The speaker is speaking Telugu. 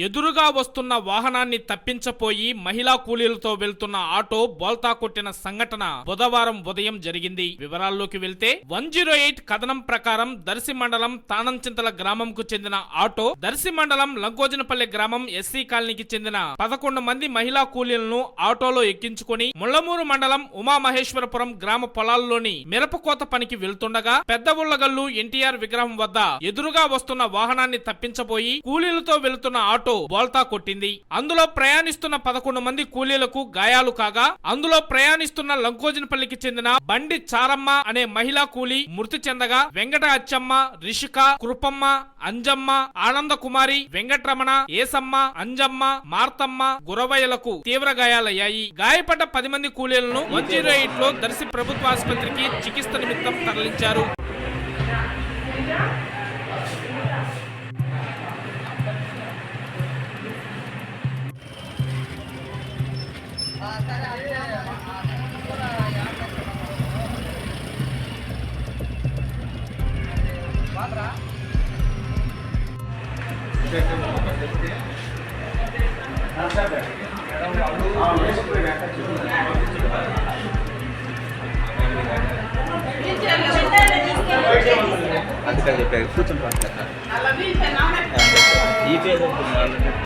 ఎదురుగా వస్తున్న వాహనాన్ని తప్పించపోయి మహిళా కూలీలతో వెళ్తున్న ఆటో బోల్తా కొట్టిన సంఘటన బుధవారం ఉదయం జరిగింది. వివరాల్లోకి వెళ్తే వన్ జీరో ఎయిట్ కథనం ప్రకారం దర్శి మండలం తానంచింతల గ్రామంకు చెందిన ఆటో దర్శి మండలం లంకోజనపల్లి గ్రామం ఎస్సీ కాలనీకి చెందిన పదకొండు మంది మహిళా కూలీలను ఆటోలో ఎక్కించుకుని ముళ్ళమూరు మండలం ఉమామహేశ్వరపురం గ్రామ పొలాల్లోని మిరపకోత పనికి వెళ్తుండగా పెద్ద ఉళ్ళగల్లు ఎన్టీఆర్ విగ్రహం వద్ద ఎదురుగా వస్తున్న వాహనాన్ని తప్పించబోయి కూలీలతో వెళుతున్న ఆటో బోల్తా కొట్టింది. అందులో ప్రయాణిస్తున్న పదకొండు మంది కూలీలకు గాయాలు కాగా అందులో ప్రయాణిస్తున్న లంకోజనపల్లికి చెందిన బండి చారమ్మ అనే మహిళా కూలీ మృతి చెందగా వెంకట అచ్చమ్మ రిషిక కృపమ్మ అంజమ్మ ఆనంద కుమారి వెంకటరమణ ఏసమ్మ అంజమ్మ మార్తమ్మ గురవయ్యలకు తీవ్ర గాయాలయ్యాయి. గాయపడ్డ పది మంది కూలీలను వన్ జీరో ఎయిట్లో దర్శి ప్రభుత్వ ఆసుపత్రికి చికిత్స నిమిత్తం తరలించారు. అందుకని చెప్పారు. కూర్చొని ఈ పేరు